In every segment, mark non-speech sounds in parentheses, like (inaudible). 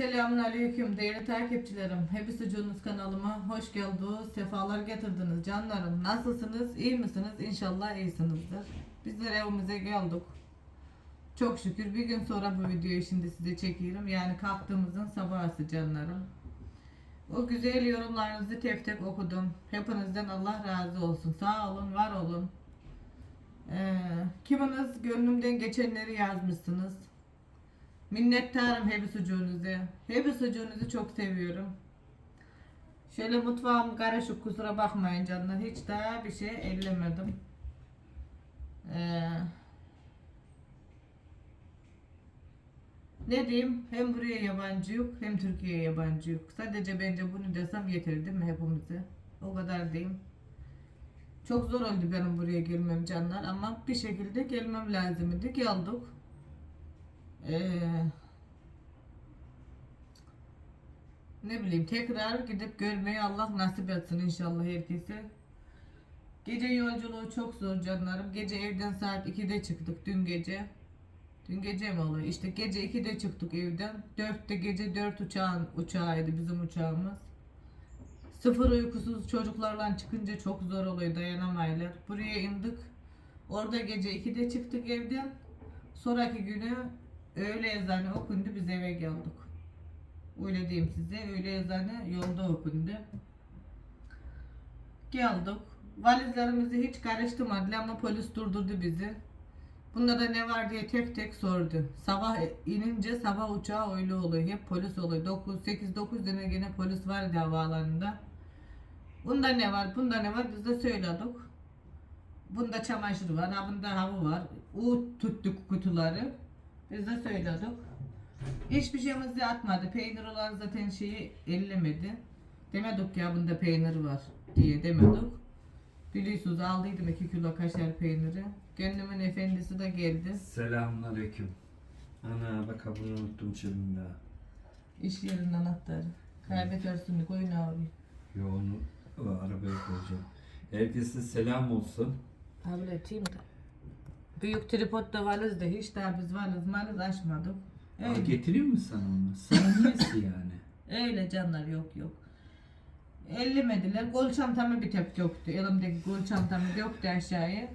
Selamünaleyküm değerli takipçilerim. Hepsi kanalıma hoş geldiniz. Sefalar getirdiniz canlarım. Nasılsınız? İyi misiniz? İnşallah iyisinizdir. Bizler evimize geldik. Çok şükür bir gün sonra bu videoyu şimdi size çekiyorum. Yani kalktığımızın sabahı canlarım. O güzel yorumlarınızı tek tek okudum. Hepinizden Allah razı olsun. Sağ olun, var olun. Ee, kiminiz gönlümden geçenleri yazmışsınız. Minnettarım hebi sucuğunuzu. Hebi sucuğunuzu çok seviyorum. Şöyle mutfağım karışık kusura bakmayın canlar. Hiç daha bir şey ellemedim. Ee, ne diyeyim? Hem buraya yabancı yok hem Türkiye'ye yabancı yok. Sadece bence bunu desem yeter değil mi hepimize? O kadar diyeyim. Çok zor oldu benim buraya gelmem canlar ama bir şekilde gelmem lazımdı. Geldik. Ee, ne bileyim tekrar gidip görmeyi Allah nasip etsin inşallah herkese. Gece yolculuğu çok zor canlarım. Gece evden saat 2'de çıktık dün gece. Dün gece mi oluyor? İşte gece 2'de çıktık evden. 4'te gece 4 uçağın uçağıydı bizim uçağımız. Sıfır uykusuz çocuklarla çıkınca çok zor oluyor dayanamaylar. Buraya indik. Orada gece 2'de çıktık evden. Sonraki günü öğle ezanı okundu biz eve geldik. Öyle diyeyim size. Öğle ezanı yolda okundu. Geldik. Valizlerimizi hiç karıştırmadılar ama polis durdurdu bizi. Bunda da ne var diye tek tek sordu. Sabah inince sabah uçağı öyle oluyor. Hep polis oluyor. 9 8 9 sene gene polis vardı havaalanında. Bunda ne var? Bunda ne var? Biz de söyledik. Bunda çamaşır var, bunda havlu var. U tuttuk kutuları. Biz de söyledik. Hiçbir şeyimizi atmadı. Peynir olan zaten şeyi ellemedi. Demedik ya bunda peynir var diye demedik. Biliyorsunuz aldıydım 2 kilo kaşar peyniri. Gönlümün efendisi de geldi. Selamünaleyküm. Ana bak bunu unuttum cebimde. İş yerinin anahtarı. Kaybedersin koyun abi. Yo onu arabaya koyacağım. Herkese selam olsun. Abi atayım da. Büyük tripodda valiz de hiç daha biz valiz maliz açmadık. Aa, Öyle, getireyim mi sana onu? Sana niyesi yani? (laughs) öyle canlar yok yok. Ellemediler. Gol çantamı bir tek yoktu. Elimdeki gol çantamı yoktu aşağıya.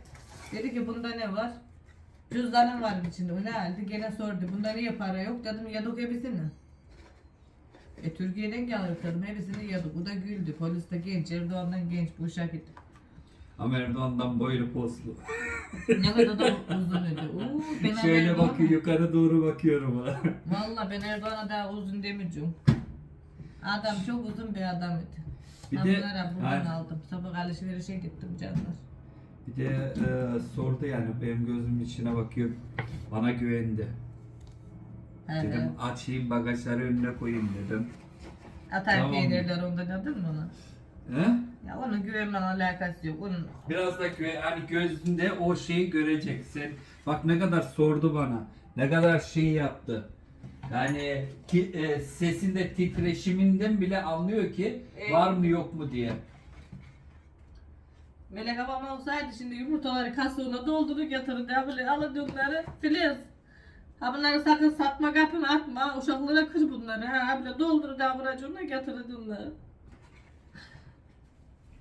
Dedi ki bunda ne var? Cüzdanım var içinde. O ne halde? Gene sordu. Bunda niye para yok? Dedim yadık hepsini. E Türkiye'den geldik dedim. Hepsini yadık. O da güldü. Polis de genç. Erdoğan'dan genç. Bu şakit. Ama Erdoğan'dan boylu poslu. (laughs) Ne kadar da uzun idi. Oo, ben Şöyle Erdoğan'a- bakıyor yukarı doğru bakıyorum ha. (laughs) Valla ben Erdoğan'a daha uzun demeyeceğim. Adam çok uzun bir adam idi. Bir ben de bunları buradan hani- aldım. Sabah alışverişe gittim canlar. bir de e, sordu yani benim gözümün içine bakıyor. Bana güvendi. He Dedim he. açayım bagajları önüne koyayım dedim. Atay Tamam. peynirler onda dedin mi ona? He? Ya onun güvenle alakası yok. Onun Biraz da gö- hani gözünde o şeyi göreceksin. Bak ne kadar sordu bana. Ne kadar şey yaptı. Yani ki, e, sesinde titreşiminden bile anlıyor ki E- var mı yok mu diye. Melek babam olsaydı şimdi yumurtaları kasuğuna doldurup yatırır. Ya böyle alın onları filiz. Ha bunları sakın satma kapını atma. Uşaklara kır bunları. Ha böyle doldurur da buracığına getirir onları.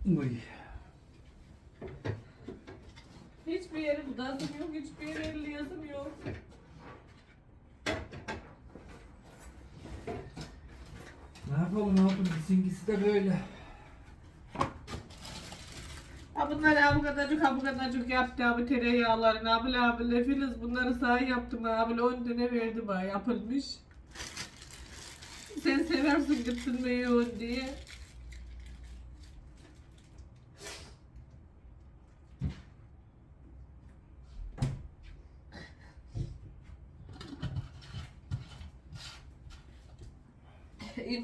Uy. Hiçbir yeri budasım yok, hiçbir yere elli yazım yok. Ne yapalım ne yapalım bizimkisi de böyle. Ha bunları ha bu kadarcık ha bu kadarcık yaptı abi tereyağlarını abi abi Filiz bunları sağ yaptım abi 10 tane verdi bana yapılmış. Sen seversin yoğun diye.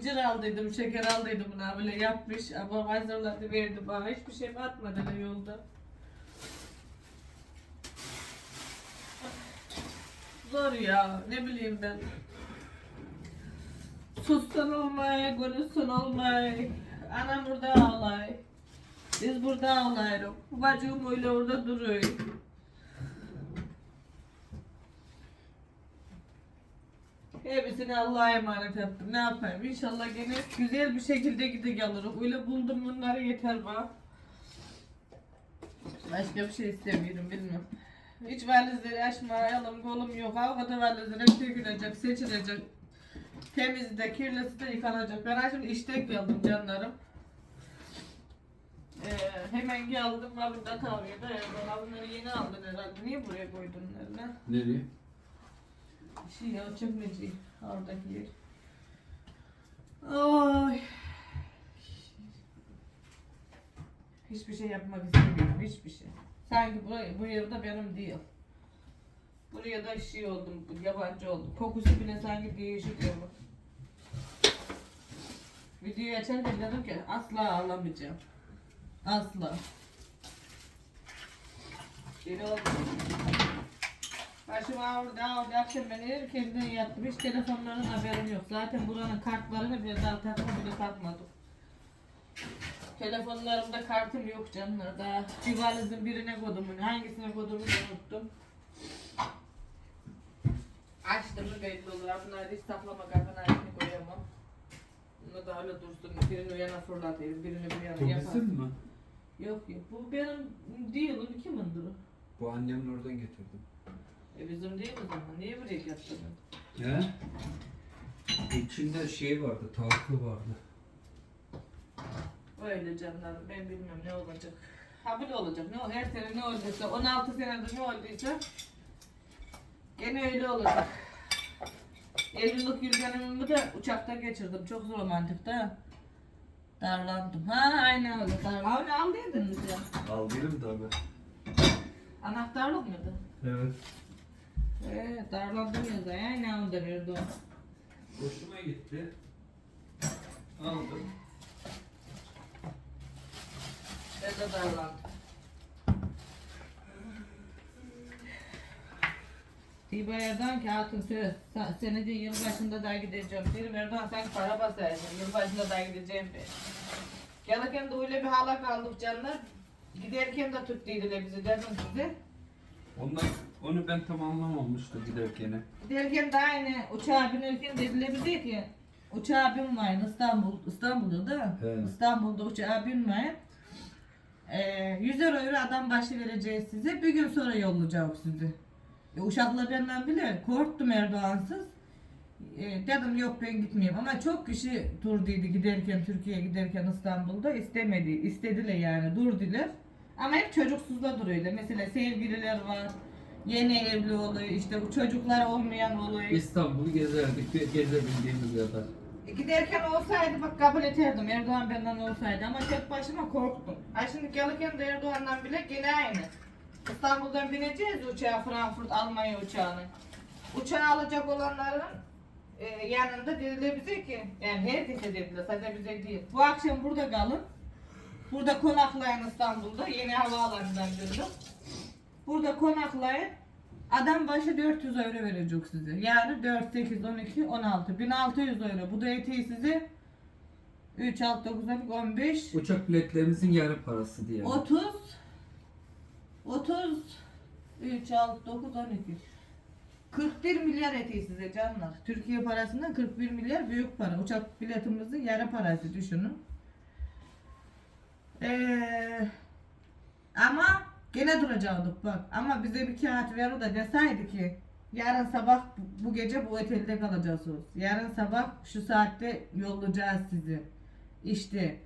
İncir aldıydım, şeker aldıydım buna böyle yapmış ama hazırladı verdi bana. Hiçbir şey atmadı da yolda. Zor ya, ne bileyim ben. Sussan olmay, konuşsan olmay. Anam burada ağlay. Biz burada ağlayırız. Bacım öyle orada duruyor. Hepsini Allah'a emanet ettim. Ne yapayım? İnşallah gene güzel bir şekilde gide gelirim. Öyle buldum bunları yeter bana. Başka bir şey istemiyorum bilmem. Hiç valizleri açmayalım, kolum yok. O kadar valizler hep dökülecek, seçilecek. Temizi de, kirlisi de yıkanacak. Ben şimdi işten geldim canlarım. Ee, hemen geldim. Abi da de bunları yeni aldın herhalde. Niye buraya koydun onları? Nereye? Şey ya çökmeci oradaki yer. Ay. Hiçbir şey yapmak istemiyorum, hiçbir şey. Sanki burayı, bu yerde benim değil. Buraya da şey oldum, yabancı oldum. Kokusu bile sanki değişik ama. Videoyu açarken dedim ki asla ağlamayacağım. Asla. Geri oldu. Başım ağrıdı ağrıdı akşam ben erkenden yattım hiç telefonların haberim yok. Zaten buranın kartlarını bile daha takma bile takmadım. Telefonlarımda kartım yok canlar daha bir valizin birine koydum bunu hangisine koyduğumu da unuttum. Açtım mı belli olur. Bunları hiç saklama kabına içine koyamam. Bunu da öyle dursun. Birini uyana fırlatayım, birini bir yana yapar. mi? Yok yok. Bu benim değil, bu kimindir o? Bu annemin oradan getirdim. E bizim değil o zaman. Niye buraya getirdin? He? İçinde şey vardı, tavuklu vardı. Öyle canlarım ben bilmem ne olacak. Ha böyle olacak. Ne her sene ne olduysa 16 senedir ne olduysa gene öyle olacak. Evlilik yıl dönümümü de uçakta geçirdim. Çok romantik de. Darlandım. Ha aynen öyle. Darlandım. Ne aldıydınız ya? Aldıydım tabi. Anahtarlık mıydı? Evet. Ee, darlandım ya aynen ondan öyle o. Hoşuma gitti. Aldım. Ben de darlandım. Diba Erdoğan ki hatun söz. Senece yılbaşında da gideceğim. Dedim Erdoğan sen para basaydın. Yılbaşında da gideceğim ben. Gelirken de öyle bir hala kaldık canlar. Giderken de tuttuydular bizi dedim size. Ondan, onu ben tamamlamamıştım giderken. Giderken de aynı uçağa binerken dediler ki uçağa binmeyin İstanbul, İstanbul'da da He. İstanbul'da uçağa binmeyin. Ee, 100 euro adam başı vereceğiz size. Bir gün sonra yollayacağım sizi. E, uşakla benden bile korktum Erdoğansız. E, dedim yok ben gitmeyeyim ama çok kişi durduydu giderken Türkiye'ye giderken İstanbul'da istemedi. istediler yani durdular. Ama hep çocuksuzda duruyorlar. Mesela sevgililer var. Yeni evli oluyor. işte çocuklar olmayan oluyor. İstanbul'u gezerdik, gezebildiğimiz kadar. E, Giderken olsaydı bak kabul ederdim. Erdoğan benden olsaydı ama tek başıma korktum. Ha şimdi gelirken de Erdoğan'dan bile gene aynı. İstanbul'dan bineceğiz uçağa Frankfurt Almanya uçağını. Uçağı alacak olanların e, yanında dediler bize ki yani herkese dediler sadece bize değil. Bu akşam burada kalın. Burada konaklayın İstanbul'da. Yeni havaalanından döndüm. Burada konaklayın. Adam başı 400 euro verecek size. Yani 4, 8, 12, 16. 1600 euro. Bu da eteği size 3, 6, 9, 12, 15, Uçak biletlerimizin yarı parası diye. 30, 30, 3, 6, 9, 12. 41 milyar eteği size canlar. Türkiye parasından 41 milyar büyük para. Uçak biletimizin yarı parası düşünün. Ee, ama gene duracaktık bak. Ama bize bir kağıt ver da deseydi ki yarın sabah bu- gece bu otelde kalacaksınız. Yarın sabah şu saatte yollayacağız sizi. İşte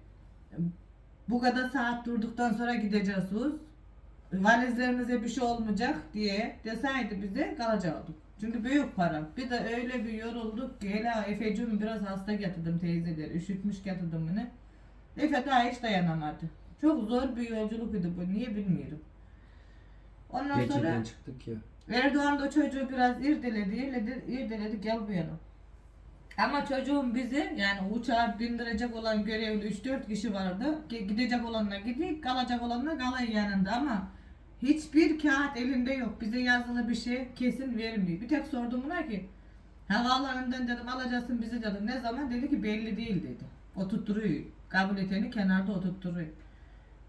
bu kadar saat durduktan sonra gideceksiniz. Valizlerinize bir şey olmayacak diye deseydi bize kalacaktık. Çünkü büyük para. Bir de öyle bir yorulduk ki hele Efe'cim biraz hasta getirdim teyzeleri. Üşütmüş getirdim bunu. Efe daha hiç dayanamadı. Çok zor bir yolculuk idi bu. Niye bilmiyorum. Ondan sonra Geçirden çıktık ya. Erdoğan da çocuğu biraz irdeledi, irdeledi, irdeledi gel bu yana. Ama çocuğun bizi yani uçağa bindirecek olan görevli 3-4 kişi vardı. Gidecek olanlar gidiyor, kalacak olanlar kalıyor yanında ama hiçbir kağıt elinde yok. Bize yazılı bir şey kesin vermiyor. Bir tek sordum buna ki havaalanından dedim alacaksın bizi dedim. Ne zaman? Dedi ki belli değil dedi. Oturtturuyor. Kabul eteni kenarda oturtturuyor.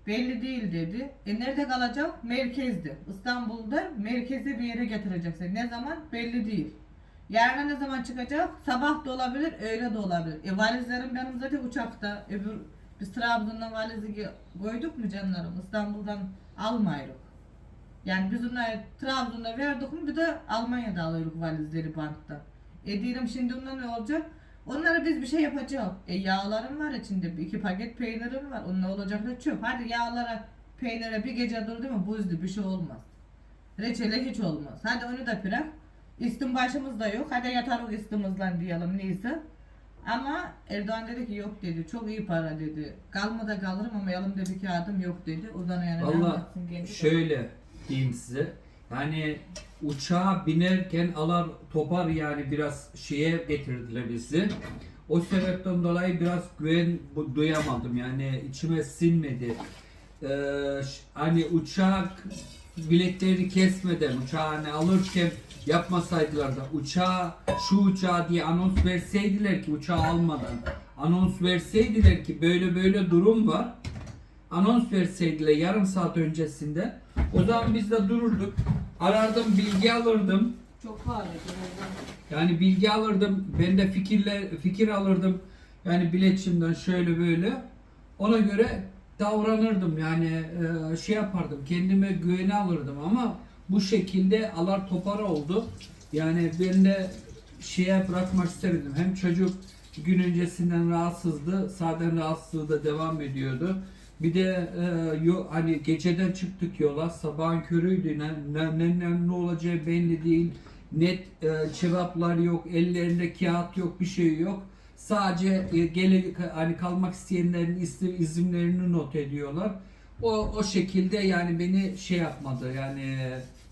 Belli değil dedi. E nerede kalacak? Merkezde. İstanbul'da merkeze bir yere getireceksin. Ne zaman? Belli değil. Yarın ne zaman çıkacak? Sabah da olabilir, öğle de olabilir. E valizlerim benim zaten uçakta. Öbür biz Trabzon'dan valizi koyduk mu canlarım? İstanbul'dan almayırız. Yani biz onları Trabzon'da verdik mi bir de Almanya'da alıyoruz valizleri banttan. E diyelim şimdi ondan ne olacak? Onlara biz bir şey yapacağız. E yağlarım var içinde. iki paket peynirim var. Onun ne olacak da çöp. Hadi yağlara, peynire bir gece dur değil mi? Buzlu bir şey olmaz. Reçele hiç olmaz. Hadi onu da bırak. İstim başımızda yok. Hadi yatarız istimizle diyelim neyse. Ama Erdoğan dedi ki yok dedi. Çok iyi para dedi. Kalma da kalırım ama elimde bir kağıdım yok dedi. Oradan yani Valla şöyle diyeyim size. Yani uçağa binerken alar topar yani biraz şeye getirdiler bizi. O sebepten dolayı biraz güven duyamadım yani içime sinmedi. Ee, hani uçak biletleri kesmeden uçağı hani alırken yapmasaydılar da uçağa şu uçağa diye anons verseydiler ki uçağı almadan anons verseydiler ki böyle böyle durum var anons verseydiler yarım saat öncesinde o zaman biz de dururduk. Arardım bilgi alırdım. Çok pahalı. Yani bilgi alırdım. Ben de fikirler fikir alırdım. Yani biletçimden şöyle böyle. Ona göre davranırdım. Yani e, şey yapardım. Kendime güveni alırdım ama bu şekilde alar topar oldu. Yani ben de şeye bırakmak istemedim. Hem çocuk gün öncesinden rahatsızdı. Zaten rahatsızlığı da devam ediyordu. Bir de e, yo, hani geceden çıktık yola. Sabahın körüydü. Ne, ne, ne, ne, ne olacağı belli değil. Net e, cevaplar yok. Ellerinde kağıt yok. Bir şey yok. Sadece e, gele, hani kalmak isteyenlerin isim, isimlerini not ediyorlar. O, o şekilde yani beni şey yapmadı. Yani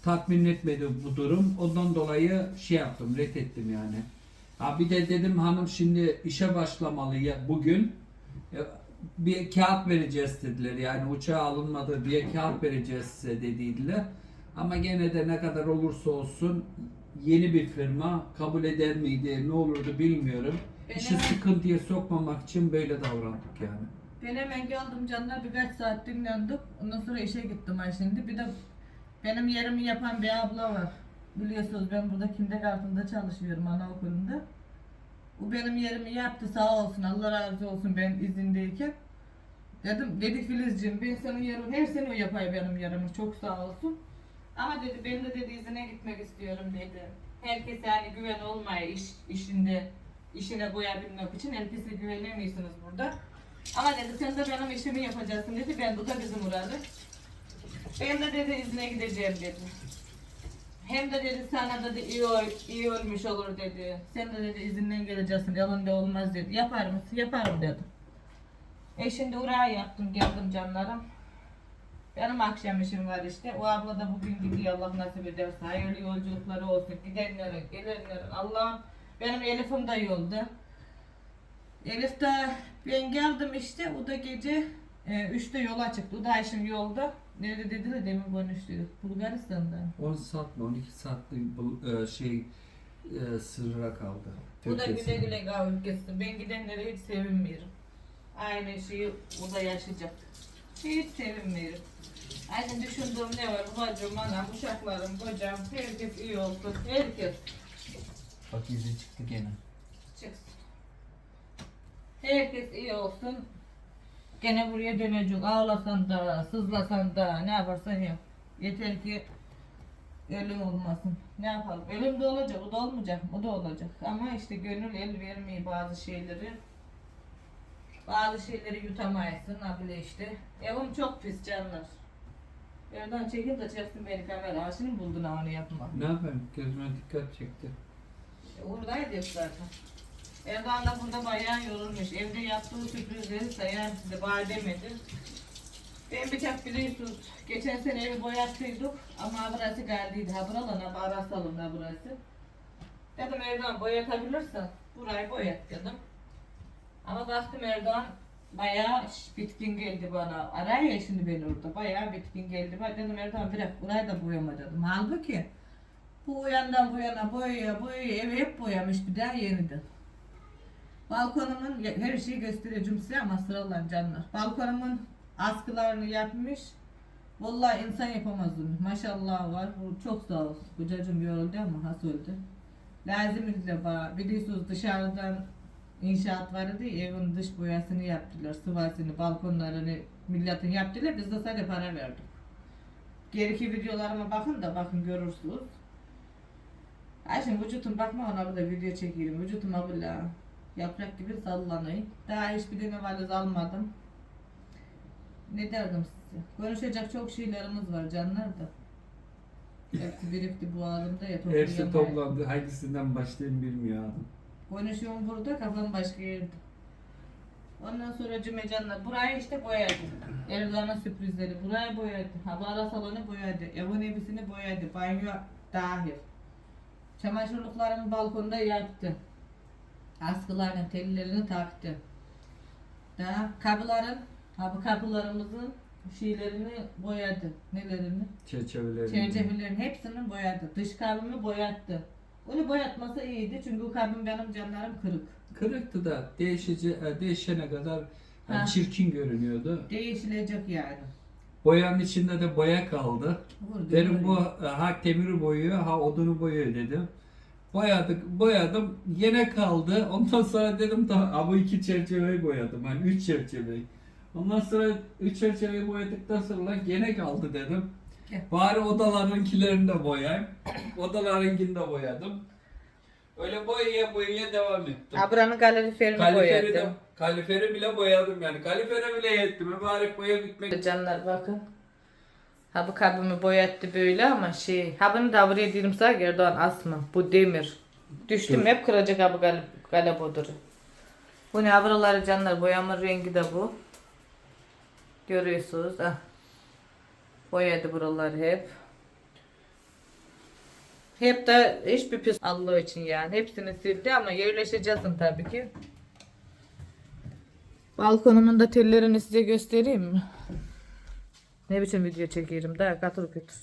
tatmin etmedi bu durum. Ondan dolayı şey yaptım. Reddettim yani. Ha bir de dedim hanım şimdi işe başlamalı ya bugün. Bir kağıt vereceğiz dediler. Yani uçağa alınmadı diye kağıt vereceğiz size dediydiler. Ama gene de ne kadar olursa olsun yeni bir firma kabul eder miydi, ne olurdu bilmiyorum. İşi Benim- sıkıntıya sokmamak için böyle davrandık yani. Ben hemen geldim canlar birkaç saat dinlendik. Ondan sonra işe gittim ben şimdi. Bir de benim yerimi yapan bir abla var. Biliyorsunuz ben burada kindergarten'da çalışıyorum anaokulunda. O benim yerimi yaptı sağ olsun Allah razı olsun ben izindeyken. Dedim dedi Filizciğim ben senin yerin her sene o yapay benim yerimi çok sağ olsun. Ama dedi ben de dedi izine gitmek istiyorum dedi. Herkes yani güven olmaya iş, işinde işine koyabilmek için herkese güvenemiyorsunuz burada. Ama dedi sen de benim işimi yapacaksın dedi. Ben bu da bizim uradı. Ben de dedi izne gideceğim dedi. Hem de dedi sana dedi iyi, ol- iyi olmuş olur dedi. Sen de dedi izinden geleceksin yanında olmaz dedi. Yapar mısın? Yaparım dedim. E şimdi oraya yaptım geldim canlarım. Benim akşam işim var işte. O abla da bugün gidiyor Allah nasip ederse. Hayırlı yolculukları olsun. Gidenlere, gelenlere. Allah'ım benim Elif'im de yolda. Elif de ben geldim işte. O da gece e, üçte yola çıktı. O da şimdi yolda. Nerede dedi de demin konuştuk. Bulgaristan'da. 10 saat mi 12 saatlik bu e, şey e, sırra kaldı. Bu da güle Türkiye'sine. güle kavuk gitsin. Ben gidenlere hiç sevinmiyorum. Aynı şeyi o da yaşayacak. Hiç sevinmiyorum. Aynı düşündüğüm ne var? Bacım, anam, uşaklarım, kocam, herkes iyi olsun. Herkes Bak izi çıktı gene. çıksın. Herkes iyi olsun. Gene buraya dönecek. Ağlasan da, sızlasan da, ne yaparsan yap. Yeter ki ölüm olmasın. Ne yapalım? Ölüm de olacak, o da olmayacak, o da olacak. Ama işte gönül el vermiyor bazı şeyleri. Bazı şeyleri yutamayasın abile işte. Evim çok pis canlar. Yerden çekil de çeksin beni kamera. Şimdi buldun onu yapma. Ne yapayım? Gözüme dikkat çekti. E, Oradaydı zaten. Erdoğan da burada bayağı yorulmuş. Evde yaptığı sürprizleri sayan size bana demedi. Ben bir tek biliyorsunuz. Geçen sene evi boyattıydık ama burası geldiydi. Ha buralarına ara salın ha burası. Dedim Erdoğan boyatabilirsen burayı boyat dedim. Ama baktım Erdoğan bayağı bitkin geldi bana. Araya ya şimdi beni orada. Bayağı bitkin geldi. Ben dedim Erdoğan bırak burayı da boyama dedim. Halbuki bu yandan bu yana boyaya boyaya evi hep boyamış bir daha yeniden. Balkonumun her şeyi göstereceğim size ama sıralan canlar. Balkonumun askılarını yapmış. Vallahi insan yapamaz bunu. Maşallah var. Bu çok sağ olsun. Kocacığım yoruldu ama has öldü. Lazım ile bana. Biliyorsunuz dışarıdan inşaat vardı evin dış boyasını yaptılar. Sıvasını, balkonlarını milletin yaptılar. Biz de sadece para verdik. Geriki videolarıma bakın da bakın görürsünüz. Ay şimdi vücutum bakma ona burada video çekelim. Vücutuma böyle yaprak gibi sallanıyor. Daha hiçbir valiz almadım. Ne derdim size? Konuşacak çok şeylerimiz var canlar da. Hepsi birikti boğazımda ya Hepsi toplandı. Hangisinden başlayayım bilmiyorum. Konuşuyorum burada kafam başka yerde. Ondan sonra cümecanlar burayı işte boyadı. Erdoğan'ın sürprizleri burayı boyadı. Havara salonu boyadı. Evin evisini boyadı. Banyo dahil. Çamaşırlıklarını balkonda yaptı. Askılarını, tellerini taktı. Daha kapıların, ha bu kapılarımızın şeylerini boyadı. Nelerini? Çerçeveleri. Çerçevelerin hepsini boyadı. Dış kabimi boyattı. Onu boyatmasa iyiydi çünkü o kabim benim canlarım kırık. Kırıktı da değişici, e, değişene kadar yani Ha. çirkin görünüyordu. Değişilecek yani. Boyanın içinde de boya kaldı. Vurdu, vurdu. bu e, ha demiri boyuyor ha odunu boyuyor dedim. Boyadık, boyadım. Yine kaldı. Ondan sonra dedim da bu iki çerçeveyi boyadım. Hani üç çerçeveyi. Ondan sonra üç çerçeveyi boyadıktan sonra gene kaldı dedim. Bari odalarınkilerini de boyayayım. (coughs) Odalarınkini de boyadım. Öyle boyaya boyaya devam ettim. Ha buranın kaloriferini Kaliferi de, boyadım. kaliferi bile boyadım yani. Kalifere bile yetti. Mübarek boya bitmek. Canlar bakın. Ha bu kabimi boyattı böyle ama şey. Ha bunu da buraya diyelim sana Erdoğan asma. Bu demir. Düştüm Dur. hep kıracak abi galip, galip odur. Bu ne buraları canlar boyamın rengi de bu. Görüyorsunuz ah. Boyadı buraları hep. Hep de hiçbir pis Allah için yani. Hepsini sildi ama yerleşeceksin tabii ki. Balkonumun da tellerini size göstereyim mi? Ne biçim video çekiyorum da katır kütür.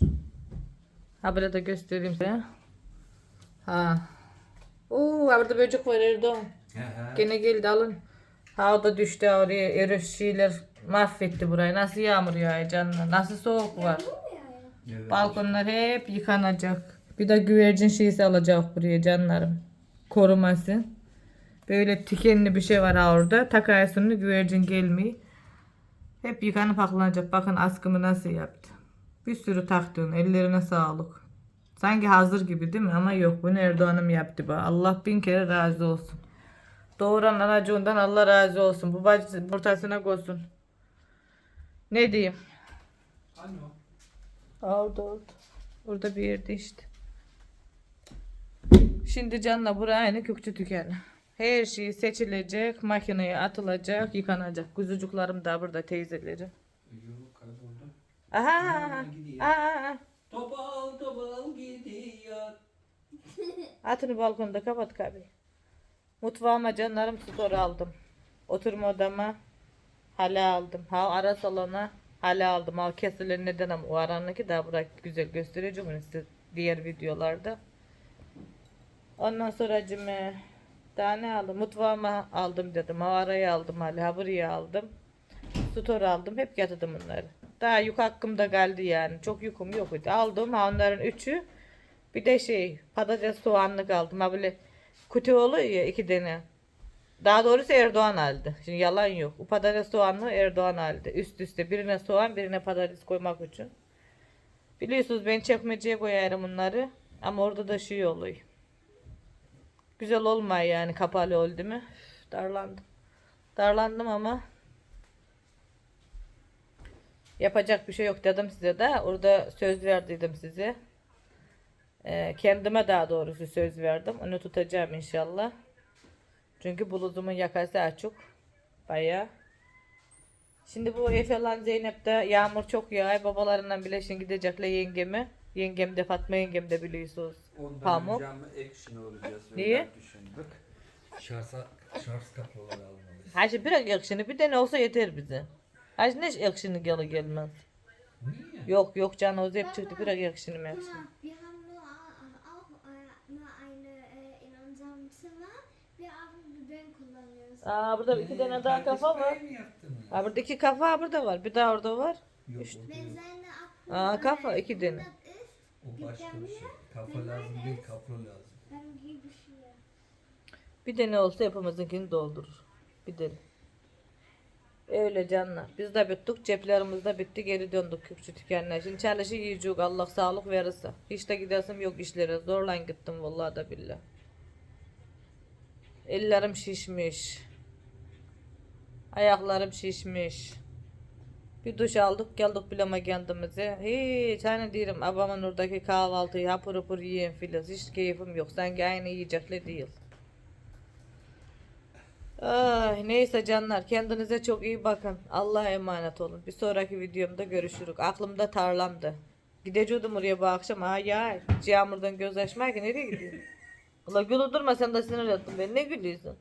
Ha böyle de göstereyim size. Ha. Oo, burada böcek var Erdoğan. Gene geldi alın. Ha o da düştü oraya eriş şeyler mahvetti burayı. Nasıl yağmur yağıyor canına. Nasıl soğuk var. Evet. Balkonlar hep yıkanacak. Bir de güvercin şeysi alacak buraya canlarım. Koruması. Böyle tikenli bir şey var orada. Takayasını güvercin gelmiyor. Hep yıkanıp aklanacak. Bakın askımı nasıl yaptı. Bir sürü taktın. Ellerine sağlık. Sanki hazır gibi değil mi? Ama yok. Bunu Erdoğan'ım yaptı bu. Allah bin kere razı olsun. Doğuran anacığından Allah razı olsun. Bu bacı ortasına koysun. Ne diyeyim? Hani o? Orada orada. Orada bir yerde işte. Şimdi canla buraya aynı kökçü tükeni. Her şey seçilecek, makineye atılacak, yıkanacak. Kuzucuklarım da burada teyzeleri. Yok kayboldu. Aha! gidiyor. Aa! Topal topal gidiyor. Atını balkonda kapat kapıyı. Mutfağıma canlarım spor aldım. Oturma odama hale aldım. Ha ara salona hale aldım. Ha kesilen neden ama o aranındaki daha bırak güzel göstereceğim onu size diğer videolarda. Ondan sonra cime daha ne aldım? Mutfağıma aldım dedim. Ha arayı aldım hale. Ha buraya aldım. Store aldım. Hep yatırdım bunları. Daha yük hakkımda geldi yani. Çok yüküm yok idi. Aldım onların üçü. Bir de şey patates soğanlık aldım. Ha böyle kutu oluyor ya iki tane. Daha doğrusu Erdoğan aldı. Şimdi yalan yok. O patates soğanlı Erdoğan aldı. Üst üste birine soğan birine patates koymak için. Biliyorsunuz ben çekmeceye koyarım bunları. Ama orada da şey oluyor. Güzel olmuyor yani kapalı oldu mu? Üf, Darlandım. Darlandım ama yapacak bir şey yok dedim size de. Orada söz verdiydim size. Ee, kendime daha doğrusu söz verdim. Onu tutacağım inşallah. Çünkü bluzumun yakası açık. Bayağı. Şimdi bu Efe'lan Zeynep'te yağmur çok yağıyor. Babalarından bile şimdi gidecekler yengemi. Yengem de Fatma yengem de biliyorsunuz. Ondan Pamuk. önce action olacağız. Niye? Öyle düşündük. Şarsa, şarj kapıları almalıyız. Ha şimdi biraz yakışını bir tane olsa yeter bize. Ha şimdi ne yakışını gel gelmez. Niye? Yok yok can o hep çıktı biraz yakışını mı yakışını. Mama, wir haben nur, au- auch äh, nur eine äh, in unserem Zimmer. Wir haben bir ben kullanıyoruz. Aa burada iki tane daha kafa var. mı yaptınız? Ha burada iki kafa burada var. Bir daha orada var. Yok, o Wenn değil. Akku Aa, kafa, iki tane. 100 ist, O başka bir şey. Kafa lazım değil, kapro lazım. Bir de ne olsa hepimizinkini doldurur. Bir de. Öyle canlar. Biz de bittik. Ceplerimiz de bitti. Geri döndük Kürkçü tükenler. Şimdi çalışı yiyecek. Allah sağlık verirse. Hiç de gidesim yok işlere. Zorla gittim vallahi da billah. Ellerim şişmiş. Ayaklarım şişmiş. Bir duş aldık geldik bileme kendimize. Hiç hani diyorum abamın oradaki kahvaltıyı hapır hapır yiyen filan. Hiç keyfim yok. Sanki aynı yiyecekli değil. Ay, neyse canlar kendinize çok iyi bakın. Allah'a emanet olun. Bir sonraki videomda görüşürük. Aklımda tarlamdı. Gidecektim oraya bu akşam. Ay ay. Yağmurdan göz açmaya ki nereye gidiyorsun? (laughs) Ulan gülü durma sen de sinir ettin beni. Ne gülüyorsun?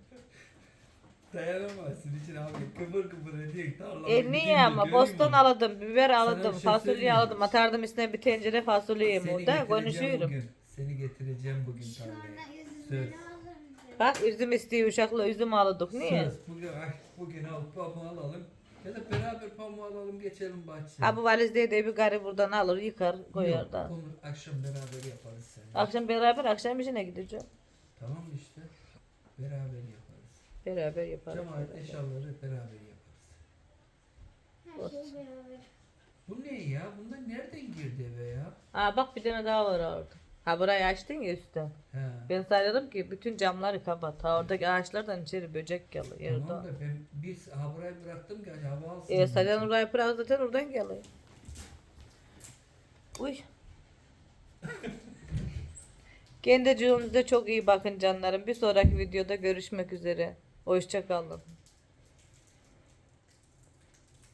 Dayanamazsın için abi kıvır ediyor tarlama. E niye ama bostan aladım, biber aladım, şey fasulye aladım. Atardım üstüne bir tencere fasulye yemi orada konuşuyorum. bugün. Seni getireceğim bugün tarlaya. Söz. Bak üzüm istiyor uşakla üzüm aladık. Niye? Söz bugün, ay, bugün al pamuğu alalım. Ya da beraber pamuğu alalım geçelim bahçeye. Ha bu valizde de bir garı buradan alır yıkar koyar Yok, da. Akşam beraber yaparız seninle. Akşam beraber akşam işine gideceğim. Tamam mı işte? Beraber yaparız. Beraber yaparız. Cemaat eşyaları beraber yaparız. Her şey beraber. Bu ne ya? Bunlar nereden girdi eve ya? Ha bak bir tane daha var orada. Ha burayı açtın ya üstten. He. Ben sayarım ki bütün camları kapat. Ha oradaki ağaçlardan içeri böcek geliyor. Tamam da ben biz ha burayı bıraktım ki hava alsın. E sayarım orayı bırak zaten oradan geliyor. Uy. (laughs) Kendinize çok iyi bakın canlarım. Bir sonraki videoda görüşmek üzere. Hoşça kalın.